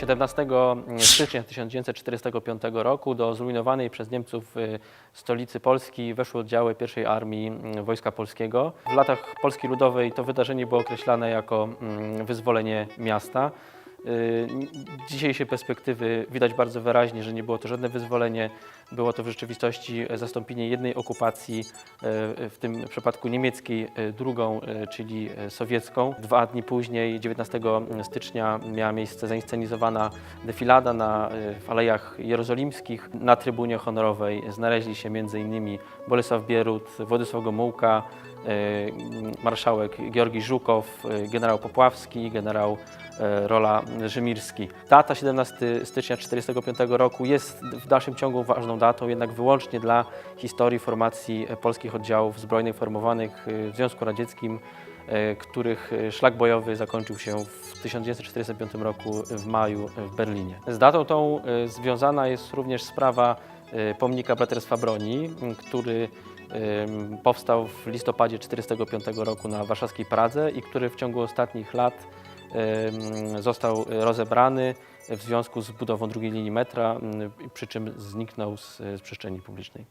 17 stycznia 1945 roku do zrujnowanej przez Niemców y, stolicy Polski weszły oddziały pierwszej Armii y, Wojska Polskiego. W latach Polski Ludowej to wydarzenie było określane jako mm, wyzwolenie miasta. Y, Dzisiejszej perspektywy widać bardzo wyraźnie, że nie było to żadne wyzwolenie, było to w rzeczywistości zastąpienie jednej okupacji, y, w tym przypadku niemieckiej, y, drugą, czyli sowiecką. Dwa dni później, 19 stycznia, miała miejsce zainscenizowana defilada na, w Alejach Jerozolimskich. Na trybunie honorowej znaleźli się m.in. Bolesław Bierut, Władysław Gomułka, marszałek Georgi Żukow, y, generał Popławski, generał e, Rola Rzymirski. Data 17 stycznia 1945 roku jest w dalszym ciągu ważną datą, jednak wyłącznie dla historii formacji polskich oddziałów zbrojnych formowanych w Związku Radzieckim, których e, szlak bojowy zakończył się w 1945 roku w maju w Berlinie. Z datą tą e, związana jest również sprawa e, pomnika Braterstwa Broni, który powstał w listopadzie 1945 roku na warszawskiej Pradze i który w ciągu ostatnich lat został rozebrany w związku z budową drugiej linii metra, przy czym zniknął z, z przestrzeni publicznej.